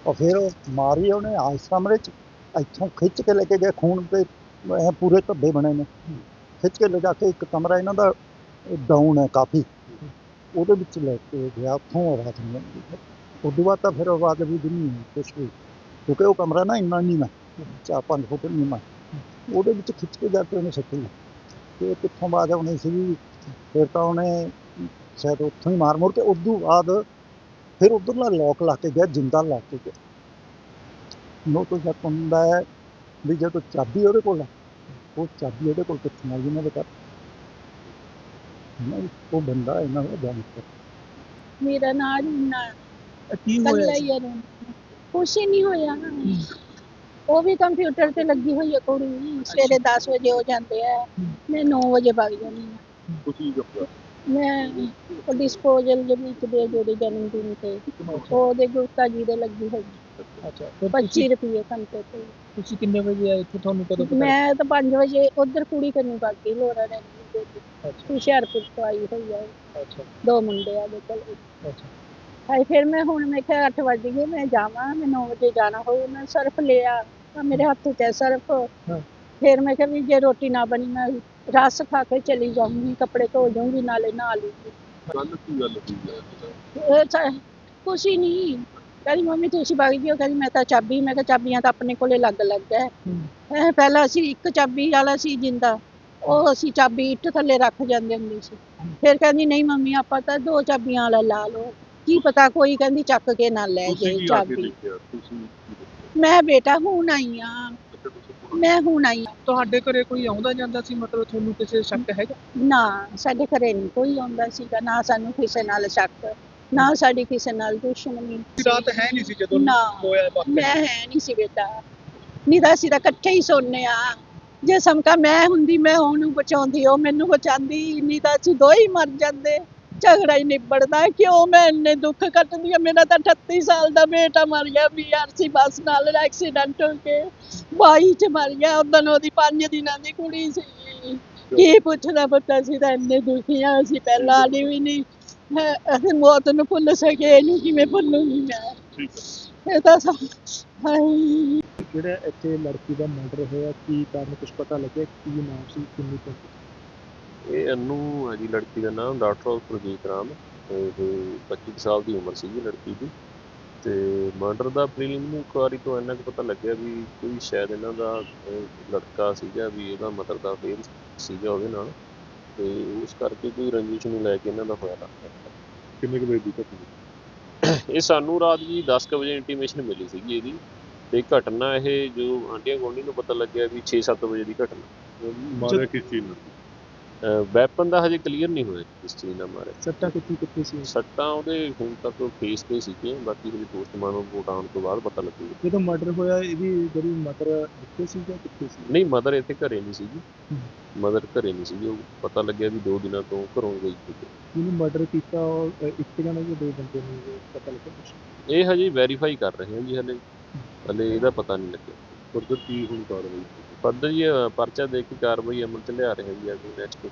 ਔਰ ਫਿਰ ਮਾਰੀ ਉਹਨੇ ਆਸ ਕਮਰੇ 'ਚ। ਇੱਥੋਂ ਖਿੱਚ ਕੇ ਲੈ ਕੇ ਗਏ, ਖੂਨ ਤੇ ਐਂ ਪੂਰੇ ਧੱਬੇ ਬਣੇ ਨੇ। ਖਿੱਚ ਕੇ ਲਿਜਾ ਕੇ ਇੱਕ ਕਮਰਾ ਇਹਨਾਂ ਦਾ ਡਾਊਨ ਹੈ ਕਾਫੀ। ਉਹਦੇ ਵਿੱਚ ਲੈ ਕੇ ਗਿਆ, ਉੱਥੋਂ ਆਵਾਜ਼ ਨਹੀਂ ਆਉਂਦੀ। ਉਦੋਂ ਬਾਅਦ ਤਾਂ ਫਿਰ ਆਵਾਜ਼ ਵੀ ਨਹੀਂ, ਕੁਛ ਵੀ। ਕਿਉਂਕਿ ਉਹ ਕਮਰਾ ਨਾ ਇੰਨਾ ਨਹੀਂ ਨਾ, ਚਾਰ ਪੰਜ ਫੁੱਟ ਨਹੀਂ ਨਾ। ਉਹਦੇ ਵਿੱਚ ਖਿੱਚ ਕੇ ਜਾ ਕੇ ਉਹਨੇ ਸੱਟੀ ਤੇ ਕਿੱਥੋਂ ਬਾਅਦ ਆਉਣੀ ਸੀ ਫਿਰ ਤਾਂ ਉਹਨੇ ਸ਼ਾਇਦ ਉੱਥੋਂ ਹੀ ਮਾਰ ਮੁਰ ਕੇ ਉਦੋਂ ਬਾਅਦ ਫਿਰ ਉਧਰਲਾ ਲੋਕ ਲਾ ਕੇ ਗਿਆ, ਜਿੰਦਾ ਲਾ ਕੇ ਗਿਆ। ਨੋ ਤੋਂ ਸ਼ੱਕ ਹੁੰਦਾ ਹੈ ਵੀ ਜਦੋਂ ਚਾਬੀ ਉਹਦੇ ਕੋਲ ਆ ਉਹ ਚਾਬੀ ਉਹਦੇ ਕੋਲ ਕਿੱਥੋਂ ਆਈ ਇਹਨਾਂ ਦੇ ਘਰ? ਨਹੀਂ ਉਹ ਬੰਦਾ ਇਹਨਾਂ ਦਾ ਜਾਣਦਾ ਮੇਰਾ ਨਾਂ। ਨਾ ਕੀ ਕੱਲਾ ਹੋਇਆ ਹੀ ਆ ਰੋਣ ਕੁਛ ਹੀ ਨਹੀਂ ਹੋਇਆ। ਉਹ ਵੀ ਕੰਪਿਊਟਰ ਤੇ ਲੱਗੀ ਹੋਈ ਹੈ ਕੁੜੀ। ਸਵੇਰੇ 10 ਵਜੇ ਹੋ ਜਾਂਦੇ ਆ। ਮੈਂ 9 ਵਜੇ ਵਗ ਜਾਂਦੀ ਹਾਂ ਤੁਸੀਂ ਕਰਦਾ ਮੈਂ ਉਹ ਡਿਸਪੋਜ਼ਲ ਵਿੱਚ ਦੇ ਜਿਹੜੇ ਜਨਮ ਦਿਨ ਤੇ। ਉਹਦੇ ਗੁਰਤਾ ਜੀ ਦੇ ਲੱਗੀ ਹੋਈ। ਅੱਛਾ ਫਿਰ 25 ਰੁਪਏ ਤੇ। ਤੁਸੀਂ ਕਿੰਨੇ ਵਜੇ ਆਏ ਇੱਥੇ? ਤੁਹਾਨੂੰ ਕਦੋਂ ਪਤਾ ਮੈਂ ਤਾਂ 5 ਵਜੇ ਉਧਰ ਕੁੜੀ ਕਰਨੀ ਬਾਕੀ ਲੋਰਾ ਤੇ ਅੱਛਾ। ਹੁਸ਼ਿਆਰਪੁਰ ਤੋਂ ਆਈ ਹੋਈ ਆ। ਅੱਛਾ। ਦੋ ਮੁੰਡੇ ਆ ਦੇ ਕੋਲ। ਅੱਛਾ। ਹਾਏ ਫਿਰ ਮੈਂ ਹੁਣ ਮੈਂ ਕਿਹਾ 8 ਵਜ ਗਏ ਮੈਂ ਜਾਵਾਂ ਮੈਂ 9 ਵਜੇ ਜਾਣਾ ਹੋਊ ਮੈਂ ਸਰਫ ਲਿਆ ਤਾਂ ਮੇਰੇ ਹੱਥ 'ਚ ਹੈ ਸਰਫ। ਹਾਂ। ਫਿਰ ਮੈਂ ਕਿਹਾ ਵੀ ਜੇ ਰੋਟੀ ਨਾ ਬਣੀ ਮੈਂ ਰਸ ਖਾ ਕੇ ਚਲੀ ਜਾਊਂਗੀ ਕੱਪੜੇ ਧੋ ਜਾਊਂਗੀ ਨਾਲੇ ਨਹਾ ਲੂੰਗੀ ਗੱਲ ਕੀ ਗੱਲ ਹੋਈ ਹੈ ਇਹ ਤਾਂ ਕੁਛ ਹੀ ਨਹੀਂ। ਕਹਿੰਦੀ ਮੰਮੀ ਤੁਸੀਂ ਵਗ ਜਿਓ ਕਹਿੰਦੀ ਮੈਂ ਤਾਂ ਚਾਬੀ ਮੈਂ ਕਿਹਾ ਚਾਬੀਆਂ ਤਾਂ ਆਪਣੇ ਕੋਲੇ ਲੱਗ ਲੱਗ ਹੈ। ਇਹ ਪਹਿਲਾਂ ਅਸੀਂ ਇੱਕ ਚਾਬੀ ਵਾਲਾ ਸੀ ਜਿੰਦਾ ਉਹ ਅਸੀਂ ਚਾਬੀ ਇੱਟ ਥੱਲੇ ਰੱਖ ਜਾਂਦੇ ਹੁੰਦੇ ਸੀ। ਫਿਰ ਕਹਿੰਦੀ ਨਹੀਂ ਮੰਮੀ ਆਪਾਂ ਤਾਂ ਦੋ ਚਾਬੀਆਂ ਵਾਲਾ ਲਾ ਲਓ। ਕੀ ਪਤਾ ਕੋਈ ਕਹਿੰਦੀ ਚੱਕ ਕੇ ਨਾ ਲੈ ਕੇ ਚਾਬੀ? ਮੈਂ ਬੇਟਾ ਹੁਣ ਆਈ ਆ। ਮੈਂ ਹੁਣ ਆਈ ਆਂ। ਤੁਹਾਡੇ ਘਰੇ ਕੋਈ ਆਉਂਦਾ ਜਾਂਦਾ ਸੀ? ਮਤਲਬ ਤੁਹਾਨੂੰ ਕਿਸੇ ਸ਼ੱਕ ਹੈਗਾ? ਨਾ ਸਾਡੇ ਘਰੇ ਨਹੀਂ ਕੋਈ ਆਉਂਦਾ ਸੀਗਾ। ਨਾ ਸਾਨੂੰ ਕਿਸੇ ਨਾਲ ਸ਼ੱਕ। ਨਾ ਸਾਡੀ ਕਿਸੇ ਨਾਲ ਦੁਸ਼ਮਣੀ ਰਾਤ ਹੈ ਨਹੀਂ ਸੀ ਜਦੋਂ ਨਾ ਹੋਇਆ ਮੈਂ ਹੈ ਨਹੀਂ ਸੀ ਬੇਟਾ। ਨਹੀਂ ਤਾਂ ਅਸੀਂ ਤਾਂ ਇਕੱਠੇ ਹੀ ਸੋਨੇ ਆ ਜੇ ਸਮਕਾ ਮੈਂ ਹੁੰਦੀ ਮੈਂ ਉਹਨੂੰ ਬਚਾਉਂਦੀ ਉਹ ਮੈਨੂੰ ਬਚਾਉਂਦੀ ਨਹੀਂ ਤਾਂ ਅਸੀਂ ਦੋ ਹੀ ਮਰ ਜਾਂਦੇ। ਝਗੜਾ ਹੀ ਨਿਬੜਦਾ ਕਿਉਂ ਮੈਂ ਇੰਨੇ ਦੁੱਖ ਕੱਟਦੀ ਆ ਮੇਰਾ ਤਾਂ 38 ਸਾਲ ਦਾ ਬੇਟਾ ਮਰ ਗਿਆ ਬੀਆਰਸੀ ਬੱਸ ਨਾਲ ਐਕਸੀਡੈਂਟ ਹੋ ਕੇ 22 ਚ ਮਰ ਗਿਆ। ਉਦੋਂ ਉਹਦੀ 5 ਦਿਨਾਂ ਦੀ ਕੁੜੀ ਸੀ। ਕੀ ਪੁੱਛਦਾ ਪੁੱਤਾ ਸੀ ਤਾਂ ਇੰਨੇ ਦੁਖੀ ਆ ਅਸੀਂ ਪਹਿਲਾਂ ਵਾਲੀ ਵੀ ਨਹੀਂ। ਹੈ, ਅਸੀਂ ਮੌਤ ਨੂੰ ਭੁੱਲ ਸਕੇ ਇਹਨੂੰ ਕਿਵੇਂ ਭੁੱਲੂਗੀ ਮੈਂ? ਠੀਕ ਹੈ। ਇਹ ਤਾਂ ਸਭ ਹਾਏ। ਜਿਹੜਾ ਇੱਥੇ ਲੜਕੀ ਦਾ ਮਰਡਰ ਹੋਇਆ ਕੀ ਕਾਰਨ ਕੁਝ ਪਤਾ ਲੱਗਿਆ? ਕੀ ਨਾਮ ਸੀ ਕਿੰਨੀ ਕੁ ਇਹ ਅਨੂ ਹੈ ਜੀ ਲੜਕੀ ਦਾ ਨਾਮ ਡਾਕਟਰ ਪ੍ਰਜੀਤ ਰਾਮ। ਇਹ 25 ਕੁ ਸਾਲ ਦੀ ਉਮਰ ਸੀਗੀ ਲੜਕੀ ਦੀ। ਤੇ ਮਰਡਰ ਦਾ ਪ੍ਰੀਲਿਮਿਨਰੀ ਇਨਕੁਆਰੀ ਤੋਂ ਇੰਨਾ ਕੁ ਪਤਾ ਲੱਗਿਆ ਵੀ ਕੋਈ ਸ਼ਾਇਦ ਇਹਨਾਂ ਦਾ ਅਹ, ਲੜਕਾ ਸੀਗਾ ਵੀ ਇਹਦਾ ਮਦਰ ਦਾ ਫੇਰ ਸੀਗਾ ਉਹਦੇ ਨਾਲ। ਤੇ ਉਸ ਕਰਕੇ ਕੋਈ ਰੰਜਿਸ਼ ਨੂੰ ਲੈ ਕੇ ਇਹਨਾਂ ਦਾ ਹੋਇਆ ਲੱਗਦਾ ਕਿੰਨੇ ਕੁ ਵਜੇ ਦੀ ਘਟਨਾ? ਇਹ ਸਾਨੂੰ ਰਾਤ ਜੀ 10 ਕੁ ਵਜੇ ਇੰਟੀਮੇਸ਼ਨ ਮਿਲੀ ਸੀਗੀ ਇਹਦੀ। ਤੇ ਘਟਨਾ ਇਹ ਜੋ ਆਂਡੀਆਂ ਗੁਆਂਢੀ ਨੂੰ ਪਤਾ ਲੱਗਿਆ ਵੀ 6-7 ਵਜੇ ਦੀ ਘਟਨਾ। ਮਾਰਿਆ ਕਿਸ ਚੀਜ਼ ਨਾਲ? ਵੈਪਨ ਦਾ ਹਜੇ ਕਲੀਅਰ ਨਹੀਂ ਹੋਇਆ ਕਿਸ ਚੀਜ਼ ਨਾਲ ਮਾਰਿਆ ਸੱਟਾਂ ਕਿੱਥੇ ਕਿੱਥੇ ਸੀ? ਸੱਟਾਂ ਉਹਦੇ ਹੁਣ ਤੱਕ ਫੇਸ ਤੇ ਸੀਗੀਆਂ ਬਾਕੀ ਜਿਹੜੀ ਪੋਸਟਮਾਰਟਮ ਰਿਪੋਰਟ ਆਉਣ ਤੋਂ ਬਾਅਦ ਪਤਾ ਲੱਗੂਗਾ ਜਦੋਂ ਮਰਡਰ ਹੋਇਆ ਇਹਦੀ ਜਿਹੜੀ ਮਦਰ ਕਿੱਥੇ ਸੀ ਜਾਂ ਕਿੱਥੇ ਸੀ? ਨਹੀਂ ਮਦਰ ਇੱਥੇ ਘਰੇ ਨਹੀਂ ਸੀਗੀ। ਮਦਰ ਘਰੇ ਨਹੀਂ ਸੀਗੀ ਉਹ ਪਤਾ ਲੱਗਿਆ ਵੀ ਦੋ ਦਿਨਾਂ ਤੋਂ ਘਰੋਂ ਗਈ ਸੀ। ਜਿਹਨੇ ਮਰਡਰ ਕੀਤਾ ਉਹ ਇੱਕ ਜਣਾ ਜਾਂ ਦੋ ਬੰਦੇ ਨੇ ਪਤਾ ਲੱਗਾ ਕੁਛ? ਇਹ ਹਜੇ ਵੈਰੀਫਾਈ ਕਰ ਰਹੇ ਹਾਂ ਜੀ ਹਲੇ। ਹਲੇ ਇਹਦਾ ਪਤਾ ਨਹੀਂ ਲੱਗਿਆ। ਫਰਦਰ ਕੀ ਹੁਣ ਕਾਰਵਾਈ। ਪੱਧਰ ਜੀ ਪਰਚਾ ਦੇ ਕੇ ਕਾਰਵਾਈ ਅਮਲ ਚ ਲਿਆ ਰਹੇ ਹਾਂ ਜੀ ਅਗਲੀ ਨੈਕਸਟ